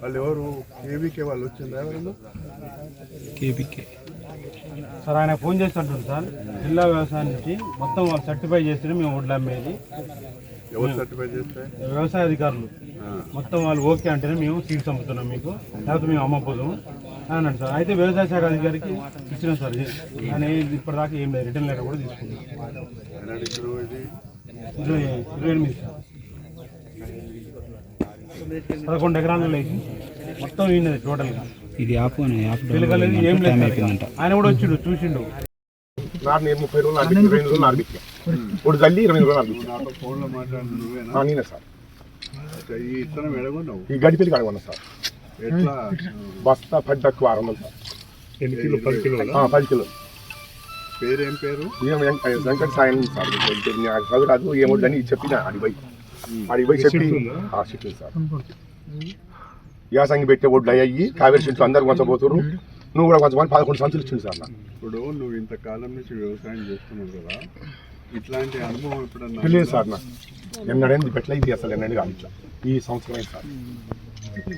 వాళ్ళు ఎవరు కేవీకే వాళ్ళు వచ్చిందా ఎవరన్నా కేబీకే. సార్ ఆయన ఫోన్ చేస్తుంటారు సార్. జిల్లా వ్యవసాయం నుంచి మొత్తం వాళ్ళు సర్టిఫై చేస్తే మేము వడ్లు అమ్మేది. ఎవరు సర్టిఫై చేస్తే? వ్యవసాయ అధికారులు. మొత్తం వాళ్ళు ఓకే అంటేనే మేము సీట్స్ అమ్ముతున్నాం మీకు. లేకపోతే మేము అమ్మకపోదాము అని అన్నాడు సార్. అయితే వ్యవసాయ శాఖ అధికారికి ఇచ్చినాం సార్ కానీ ఇప్పటిదాకా ఏం లేదు. రిటర్న్ లెటర్ కూడా తీసుకున్నాం. ఎలాంటి ఇప్పుడు ఇది. ఇరవై ఇరవై ఎనిమిది సార్. పదకొండు ఎకరాలు వేసి మొత్తం ఈయనది టోటల్గా ఇది యాప్ యాప్ పిల్లకలేదు ఏం లేదు. ఆయన కూడా వచ్చిండు చూసిండు. ముప్పై రోజులు ఇరవై రోజులు ఇప్పుడు తల్లి ఇరవై రోజులు ఫోన్లో మాట్లాడిన నేనే సార్. ఈ ఇత్తనం ఎడగొన్నావు ఈ గడిపెళ్ళి కడగొన్నా సార్. ఎట్లా? బస్తా ఆరు వందలు సార్. ఎన్ని కిలో? పది కిలోల? ఆ, పది కిలో. పేరేం పేరు? ఏం వెంక- వెంకట సాయం సార్. నాకు చదువు రాదు ఏమొద్దని చెప్పిన అడిపోయి అడిపోయి చెప్పి సార్. యాసంగి పెట్టే ఒడ్లు అయ్యి కావేరి చెట్లు అందరు కొంచబోతున్నారు నువ్వు కూడా కొంచెం పదకొండు సంచులు ఇచ్చింది సార్ నాకు. ఇప్పుడు నువ్వు ఇంతకాలం నుంచి వ్యవసాయం చేస్తున్నావు కదా ఇట్లాంటి అనుభవం ఎప్పుడన్నా తెలియదు సార్ నాకు. ఎన్నడైంది పెట్టలే ఇది అసలు ఎన్నడూ కాదు ఇట్లా. ఈ సంవత్సరం సార్?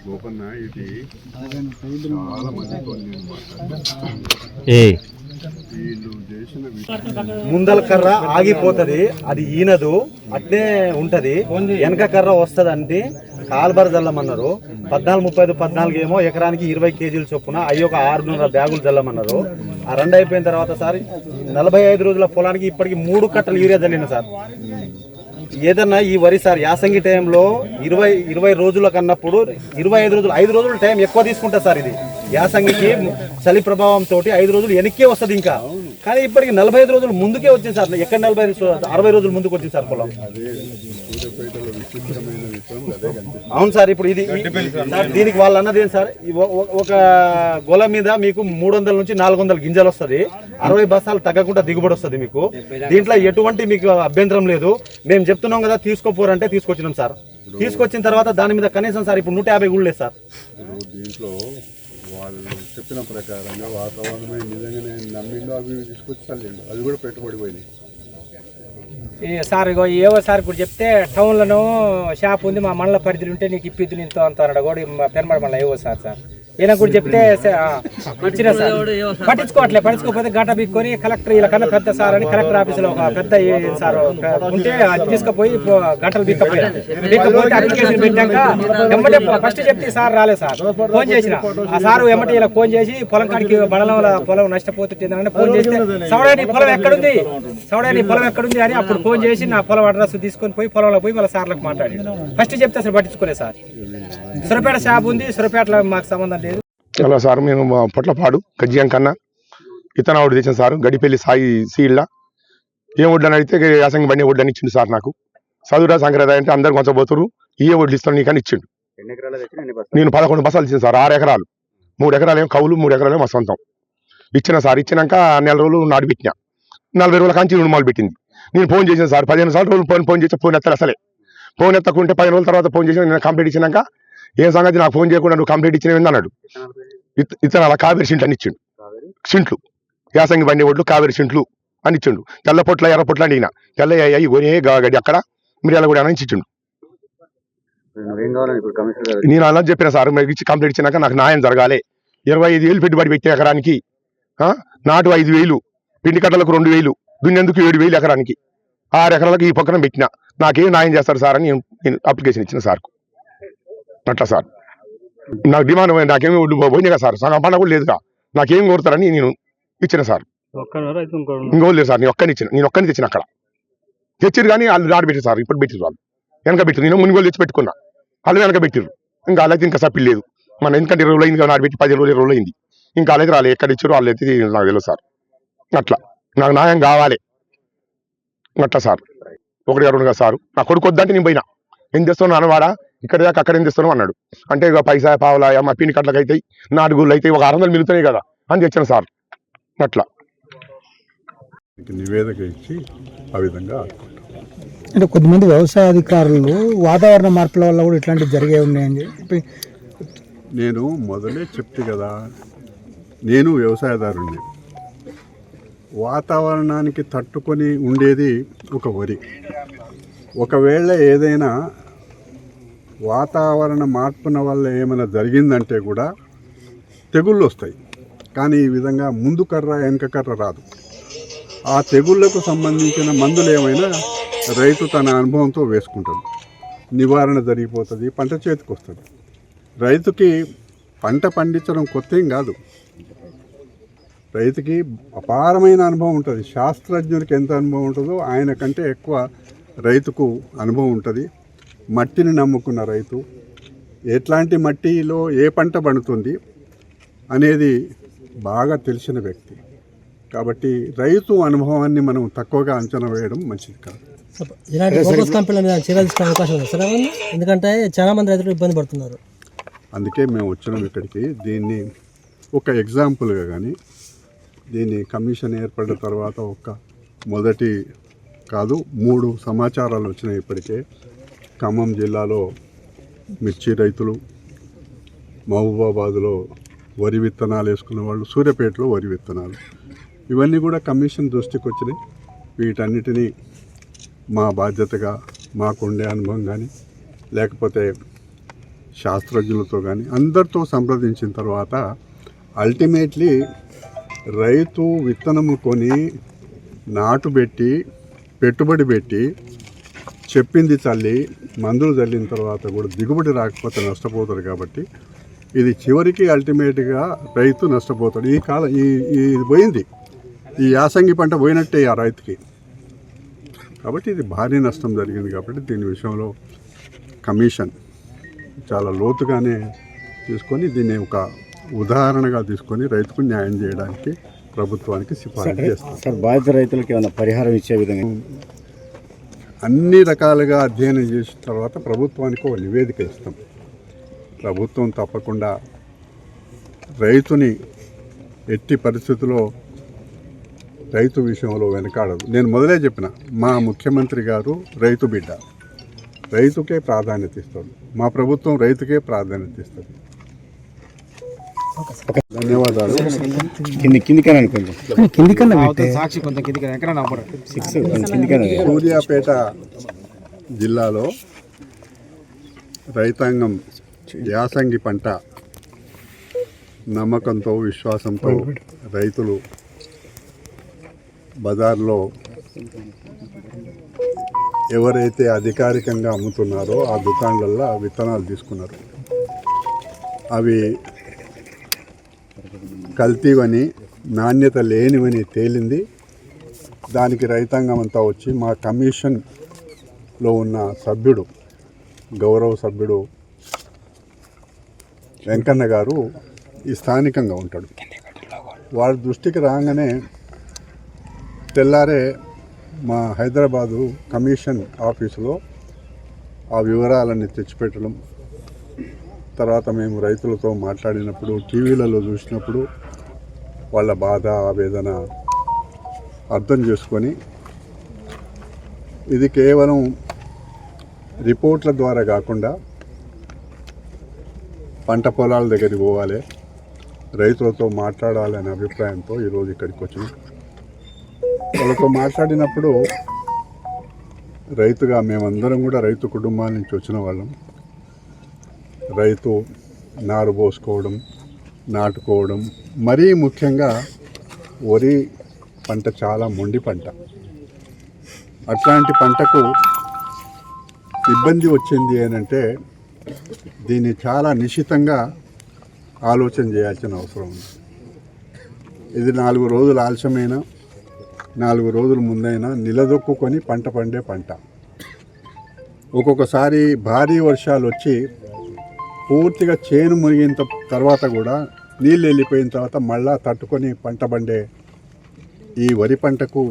గోపన్న ఇది చాలా మందితో నేను మాట్లాడాను వీళ్ళు చేసిన విషయం ముందల కర్ర ఆగిపోతుంది అది ఈనదు అట్నే ఉంటది. వెనక కర్ర వస్తుంది అంటే కాల్బర్ జల్లమన్నారు. పద్నాలుగు ముప్పై ఐదు పద్నాలుగు ఏమో ఎకరానికి ఇరవై కేజీల చొప్పున అవి ఒక ఆరున్నర బ్యాగులు జల్లమన్నారు. ఆ రెండు అయిపోయిన తర్వాత సార్ నలభై ఐదు రోజుల పొలానికి ఇప్పటికి మూడు కట్టలు యూరియా జల్లిన సార్. ఏదన్నా ఈ వరి సార్ యాసంగి టైంలో ఇరవై ఇరవై రోజుల కన్నప్పుడు ఇరవై ఐదు రోజులు ఐదు రోజులు టైం ఎక్కువ తీసుకుంటా సార్ ఇది. యాసంగికి చలి ప్రభావంతో ఐదు రోజులు వెనక్కే వస్తుంది ఇంకా. కానీ ఇప్పటికి నలభై ఐదు రోజులు ముందుకే వచ్చింది సార్. ఎక్కడ నలభై ఐదు అరవై రోజులు ముందుకు వచ్చింది సార్ పొలం? అవును సార్ ఇప్పుడు ఇది సార్ దీనికి వాళ్ళు అన్నది ఏం సార్? ఒక గొల మీద మీకు మూడు వందల నుంచి నాలుగు వందల గింజలు వస్తుంది. అరవై బస్తాలు తగ్గకుండా దిగుబడి వస్తుంది మీకు. దీంట్లో ఎటువంటి మీకు అభ్యంతరం లేదు. మేము చెప్తున్నాం కదా తీసుకోపోరంటే తీసుకొచ్చినాం సార్. తీసుకొచ్చిన తర్వాత దాని మీద కనీసం సార్ ఇప్పుడు నూట యాభై కూడా లేదు సార్. దీంట్లో వాళ్ళు చెప్పిన ప్రకారంగా వాతావరణమే నిజంగానే నమ్మిండు అవి తీసుకొచ్చి చల్లిండు అది కూడా పెట్టుబడి పోయినాయి. సార్ ఇగో ఏవో సార్ ఇప్పుడు చెప్తే టౌన్లోనూ షాప్ ఉంది మా మండల పరిధిలో ఉంటే నీకు ఇప్పిద్దు నీతో అంత అన్నాడు. కూడా పెనమడ మండలం ఏవో సార్ సార్. ఈయన కూడా చెప్తే ఇచ్చిన సార్. పట్టించుకోవట్లే పట్టించుకోకపోతే గంట బిక్కొని కలెక్టర్ ఇలా కన్నా పెద్ద సార్ అని కలెక్టర్ ఆఫీసులో ఒక పెద్ద సార్ ఉంటే అది తీసుకుపోయి గంటలు బిక్కపోయా బిక్కపోతే అప్లికేషన్ పెట్టాక ఎమ్మటే ఫస్ట్ చెప్తే సార్ రాలేదు సార్. ఫోన్ చేసిన. ఆ సార్ ఎమ్మటే ఇలా ఫోన్ చేసి పొలం కాడికి బడలంలో పొలం నష్టపోతుందని ఫోన్ చేస్తే సౌడా పొలం ఎక్కడుంది? సవడాని పొలం ఎక్కడుంది? అని అప్పుడు ఫోన్ చేసి నా పొలం అడ్రస్ తీసుకొని పోయి పొలంలో పోయి వాళ్ళ సార్లకు మాట్లాడి ఫస్ట్ చెప్తే అసలు పట్టించుకోలేదు సార్. సురపేట షాప్ ఉంది సురపేటలో మాకు సంబంధం హలో సార్ మేము పొట్లపాడు గజ్జియం కన్నా. ఇతను ఆవిడ తెచ్చిన సార్ గడిపెల్లి సాయి సీళ్ళ ఏం వడ్డని అడిగితే యాసంగి బండి వడ్డని ఇచ్చిండు సార్ నాకు. చదువురా సంక్రాంతి అంటే అందరు కొంచెం పోతురు ఏ వడ్లు ఇస్తాను నీకని ఇచ్చిండు. నేను పదకొండు బస్సాలు ఇచ్చింది సార్ ఆరు ఎకరాలు. మూడు ఎకరాలు ఏమో కవులు మూడు ఎకరాలు ఏమో సొంతం. ఇచ్చిన సార్ ఇచ్చినాక నెల రోజులు నాడు పెట్టినా. నలభై రోజుల కాంచి రుణమాలు పెట్టింది. నేను ఫోన్ చేసిన సార్ పదిహేను సార్లు రోజులు ఫోన్ ఫోన్ చేస్తే ఫోన్ ఎత్తారు అసలే. ఫోన్ ఎత్తకుంటే పదిహేను రోజుల తర్వాత ఫోన్ చేసి నేను కంప్లీట్ ఇచ్చినాక ఏం సంగతి నాకు ఫోన్ చేయకుండా నువ్వు కంప్లీట్ ఇచ్చినవి అన్నాడు. ఇత- ఇతను అలా కావేరి సింట్లు అని ఇచ్చిండు. సింట్లు. యాసంగి బండి ఒడ్లు కావేరి సింట్లు అని ఇచ్చిండు. తెల్ల పొట్ల ఎర్ర పొట్ల అని ఈయన. తెల్ల అయ్యి కొనే గడి అక్కడ మిరియాల కూడా అని ఇచ్చిండు నేను అలా చెప్పిన సార్ మీకు ఇచ్చి కంప్లీట్ ఇచ్చినాక నాకు న్యాయం జరగాలి. ఇరవై ఐదు వేలు పెట్టుబడి పెట్టే ఎకరానికి? నాటు ఐదు వేలు పిండి కట్టలకు రెండు వేలు దున్నేందుకు ఏడు వేలు ఎకరానికి. ఆరు ఎకరాలకు ఈ పక్కన పెట్టిన. నాకేం న్యాయం చేస్తారు సార్ అని నేను- నేను అప్లికేషన్ ఇచ్చిన సార్కు. అట్లా సార్. నాకు డిమాండ్ పోయింది. నాకేమీ ఒడ్డు పోయినాయి కదా సార్ సగం పండుగ కూడా లేదుగా నాకేం కోరుతారని నేను ఇచ్చిన సార్. ఇంకో లేదు సార్ నేను ఒక్కని ఇచ్చిన నేను ఒక్కని తెచ్చిన అక్కడ. తెచ్చిరు కానీ వాళ్ళు రాడు పెట్టారు సార్ ఇప్పుడు పెట్టారు వాళ్ళు. వెనక పెట్టారు నేను మునిగోలు తెచ్చి పెట్టుకున్నా. వాళ్ళు వెనక పెట్టారు. ఇంకా వాళ్ళైతే ఇంకా సప్పి లేదు మన ఎందుకంటే ఇరవై రోజులు అయింది నాడు పెట్టి పది రోజులు ఇరవై రోజులు అయింది. ఇంకా వాళ్ళైతే రాలేదు ఎక్కడ ఇచ్చారు వాళ్ళు అయితే నాకు తెలియదు సార్. అట్లా. నాకు న్యాయం కావాలి. అట్లా సార్. ఒకటి రెండు సార్. నా కొడుకు వద్దంటే నేను పోయినా. ఏం చేస్తున్నావు అనవాడా ఇక్కడ దాకా అక్కడ ఏం అన్నాడు. అంటే ఇక పైసా పావులా మా పిన్ని కట్లకి అయితే నాలుగుళ్ళు అయితే ఒక ఆరు వందలు మిగులుతున్నాయి కదా అని తెచ్చాను సార్. అట్లా. నివేదిక ఇచ్చి ఆ విధంగా అంటే కొంతమంది వ్యవసాయ అధికారులు వాతావరణ మార్పుల వల్ల కూడా ఇట్లాంటివి జరిగే ఉన్నాయని చెప్పి నేను మొదలే చెప్తే కదా నేను వ్యవసాయదారుణ్ణి. వాతావరణానికి తట్టుకొని ఉండేది ఒక వరి. ఒకవేళ ఏదైనా వాతావరణ మార్పున వల్ల ఏమైనా జరిగిందంటే కూడా తెగుళ్ళు వస్తాయి. కానీ ఈ విధంగా ముందు కర్ర వెనక కర్ర రాదు. ఆ తెగుళ్ళకు సంబంధించిన మందులు ఏమైనా రైతు తన అనుభవంతో వేసుకుంటాడు. నివారణ జరిగిపోతుంది పంట చేతికి వస్తుంది రైతుకి పంట పండించడం కొత్త ఏం కాదు. రైతుకి అపారమైన అనుభవం ఉంటుంది. శాస్త్రజ్ఞుడికి ఎంత అనుభవం ఉంటుందో ఆయన కంటే ఎక్కువ రైతుకు అనుభవం ఉంటుంది. మట్టిని నమ్ముకున్న రైతు ఎట్లాంటి మట్టిలో ఏ పంట పండుతుంది అనేది బాగా తెలిసిన వ్యక్తి. కాబట్టి రైతు అనుభవాన్ని మనం తక్కువగా అంచనా వేయడం మంచిది కాదు. ఇలాంటి ఫోకస్ కంపెనీల మీద తీసుకునే అవకాశం ఉంది. సార్? ఎందుకంటే చాలా మంది రైతులు ఇబ్బంది పడుతున్నారు. అందుకే మేము వచ్చినాం ఇక్కడికి. దీన్ని ఒక ఎగ్జాంపుల్గా కానీ దీన్ని కమిషన్ ఏర్పడిన తర్వాత ఒక మొదటి కాదు మూడు సమాచారాలు వచ్చినాయి ఇప్పటికే. ఖమ్మం జిల్లాలో మిర్చి రైతులు మహబూబాబాద్లో వరి విత్తనాలు వేసుకున్న వాళ్ళు సూర్యాపేటలో వరి విత్తనాలు. ఇవన్నీ కూడా కమిషన్ దృష్టికి వచ్చినాయి. వీటన్నిటినీ మా బాధ్యతగా మాకుండే అనుభవం కానీ లేకపోతే శాస్త్రజ్ఞులతో కానీ అందరితో సంప్రదించిన తర్వాత అల్టిమేట్లీ రైతు విత్తనము కొని నాటు పెట్టి పెట్టుబడి పెట్టి చెప్పింది చల్లి మందులు చల్లిన తర్వాత కూడా దిగుబడి రాకపోతే నష్టపోతారు కాబట్టి ఇది చివరికి అల్టిమేట్గా రైతు నష్టపోతాడు. ఈ కాలం ఈ ఈ ఇది పోయింది. ఈ యాసంగి పంట పోయినట్టే ఆ రైతుకి. కాబట్టి ఇది భారీ నష్టం జరిగింది కాబట్టి దీని విషయంలో కమిషన్ చాలా లోతుగానే తీసుకొని దీన్ని ఒక ఉదాహరణగా తీసుకొని రైతుకు న్యాయం చేయడానికి ప్రభుత్వానికి సిఫారసు చేస్తాం సార్ బాధిత రైతులకు ఏమైనా పరిహారం ఇచ్చే విధంగా అన్ని రకాలుగా అధ్యయనం చేసిన తర్వాత ప్రభుత్వానికి ఒక నివేదిక ఇస్తాం. ప్రభుత్వం తప్పకుండా రైతుని ఎట్టి పరిస్థితుల్లో రైతు విషయంలో వెనకాడదు. నేను మొదలే చెప్పిన మా ముఖ్యమంత్రి గారు రైతు బిడ్డ. రైతుకే ప్రాధాన్యత ఇస్తాడు. మా ప్రభుత్వం రైతుకే ప్రాధాన్యత ఇస్తుంది. ధన్యవాదాలు కింది కిందికనండి కొంచెం కిందికన్నా పెట్టే సాక్షి కొంచెం కిందికి ఎక్కడ నవ్వరు సిక్స్ కొంచెం సూర్యాపేట జిల్లాలో రైతాంగం యాసంగి పంట నమ్మకంతో విశ్వాసంతో రైతులు బజార్లో ఎవరైతే అధికారికంగా అమ్ముతున్నారో ఆ దుకాణాలలో విత్తనాలు తీసుకున్నారు. అవి కల్తీవని నాణ్యత లేనివని తేలింది. దానికి రైతాంగం అంతా వచ్చి మా కమిషన్లో ఉన్న సభ్యుడు గౌరవ సభ్యుడు వెంకన్న గారు ఈ స్థానికంగా ఉంటాడు. వారి దృష్టికి రాగానే తెల్లారే మా హైదరాబాదు కమిషన్ ఆఫీసులో ఆ వివరాలన్నీ తెచ్చిపెట్టడం తర్వాత మేము రైతులతో మాట్లాడినప్పుడు టీవీలలో చూసినప్పుడు వాళ్ళ బాధ ఆవేదన అర్థం చేసుకొని ఇది కేవలం రిపోర్ట్ల ద్వారా కాకుండా పంట పొలాల దగ్గరికి పోవాలి రైతులతో మాట్లాడాలనే అభిప్రాయంతో ఈరోజు ఇక్కడికి వచ్చినాం వాళ్ళతో మాట్లాడినప్పుడు రైతుగా మేమందరం కూడా రైతు కుటుంబాల నుంచి వచ్చిన వాళ్ళం. రైతు నారు పోసుకోవడం నాటుకోవడం మరీ ముఖ్యంగా వరి పంట చాలా మొండి పంట. అట్లాంటి పంటకు ఇబ్బంది వచ్చింది అని దీన్ని చాలా నిశితంగా ఆలోచన చేయాల్సిన అవసరం ఉంది. ఇది నాలుగు రోజులు ఆలస్యమైన నాలుగు రోజుల ముందైనా నిలదొక్కుకొని పంట పండే పంట. ఒక్కొక్కసారి భారీ వర్షాలు వచ్చి పూర్తిగా చేను మునిగిన తర్వాత కూడా నీళ్ళు వెళ్ళిపోయిన తర్వాత మళ్ళా తట్టుకొని పంట పండే ఈ వరి పంటకు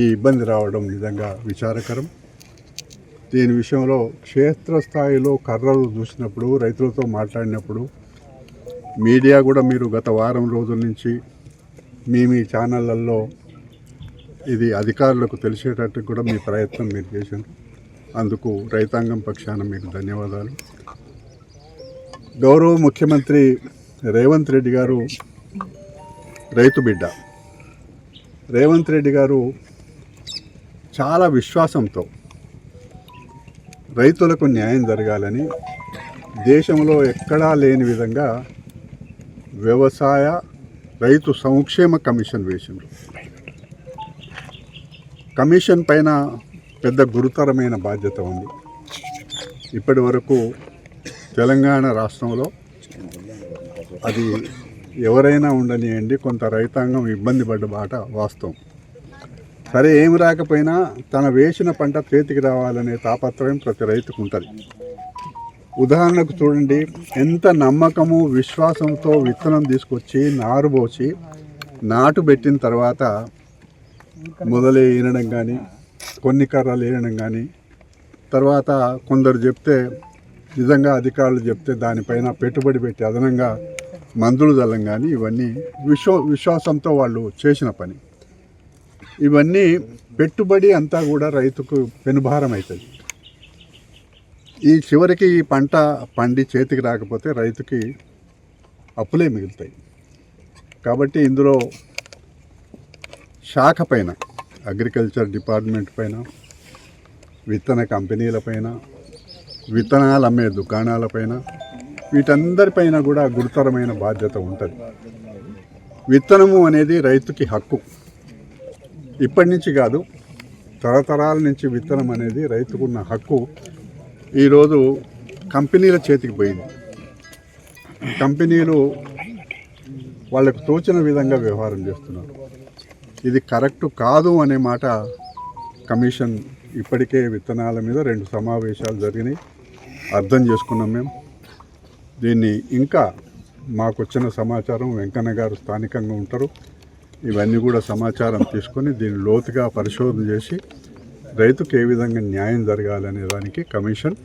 ఈ ఇబ్బంది రావడం నిజంగా విచారకరం. దీని విషయంలో క్షేత్రస్థాయిలో కర్రలు చూసినప్పుడు రైతులతో మాట్లాడినప్పుడు మీడియా కూడా మీరు గత వారం రోజుల నుంచి మీ మీ ఛానళ్ళల్లో ఇది అధికారులకు తెలిసేటట్టు కూడా మీ ప్రయత్నం మీరు చేశారు. అందుకు రైతాంగం పక్షాన మీకు ధన్యవాదాలు. గౌరవ ముఖ్యమంత్రి రేవంత్ రెడ్డి గారు రైతు బిడ్డ. రేవంత్ రెడ్డి గారు చాలా విశ్వాసంతో రైతులకు న్యాయం జరగాలని దేశంలో ఎక్కడా లేని విధంగా వ్యవసాయ రైతు సంక్షేమ కమిషన్ వేసిండ్రు. కమిషన్ పైన పెద్ద గురుతరమైన బాధ్యత ఉంది. ఇప్పటి వరకు తెలంగాణ రాష్ట్రంలో అది ఎవరైనా ఉండనియండి. కొంత రైతాంగం ఇబ్బంది పడ్డ బాట వాస్తవం. సరే ఏమి రాకపోయినా తన వేసిన పంట చేతికి రావాలనే తాపత్రయం ప్రతి రైతుకు ఉంటుంది. ఉదాహరణకు చూడండి ఎంత నమ్మకము విశ్వాసంతో విత్తనం తీసుకొచ్చి నారు పోసి నాటు పెట్టిన తర్వాత మొదలే ఈనడం కానీ కొన్ని కర్రలు ఈనడం కానీ తర్వాత కొందరు చెప్తే నిజంగా అధికారులు చెప్తే దానిపైన పెట్టుబడి పెట్టి అదనంగా మందులు చల్లం కానీ ఇవన్నీ విశ్వ విశ్వాసంతో వాళ్ళు చేసిన పని. ఇవన్నీ పెట్టుబడి అంతా కూడా రైతుకు పెనుభారం అవుతుంది ఈ చివరికి ఈ పంట పండి చేతికి రాకపోతే రైతుకి అప్పులే మిగులుతాయి. కాబట్టి ఇందులో శాఖ పైన అగ్రికల్చర్ డిపార్ట్మెంట్ పైన విత్తన కంపెనీల పైన విత్తనాలు అమ్మే దుకాణాలపైన వీటందరిపైన కూడా గురుతరమైన బాధ్యత ఉంటుంది. విత్తనము అనేది రైతుకి హక్కు. ఇప్పటి నుంచి కాదు తరతరాల నుంచి విత్తనం అనేది రైతుకున్న హక్కు. ఈరోజు కంపెనీల చేతికి పోయింది. కంపెనీలు వాళ్ళకు తోచిన విధంగా వ్యవహారం చేస్తున్నారు. ఇది కరెక్ట్ కాదు అనే మాట కమిషన్ ఇప్పటికే విత్తనాల మీద రెండు సమావేశాలు జరిగినాయి. అర్థం చేసుకున్నాం మేము. దీన్ని ఇంకా మాకు వచ్చిన సమాచారం వెంకన్న గారు స్థానికంగా ఉంటారు. ఇవన్నీ కూడా సమాచారం తీసుకొని దీన్ని లోతుగా పరిశోధన చేసి రైతుకు ఏ విధంగా న్యాయం జరగాలనే దానికి కమిషన్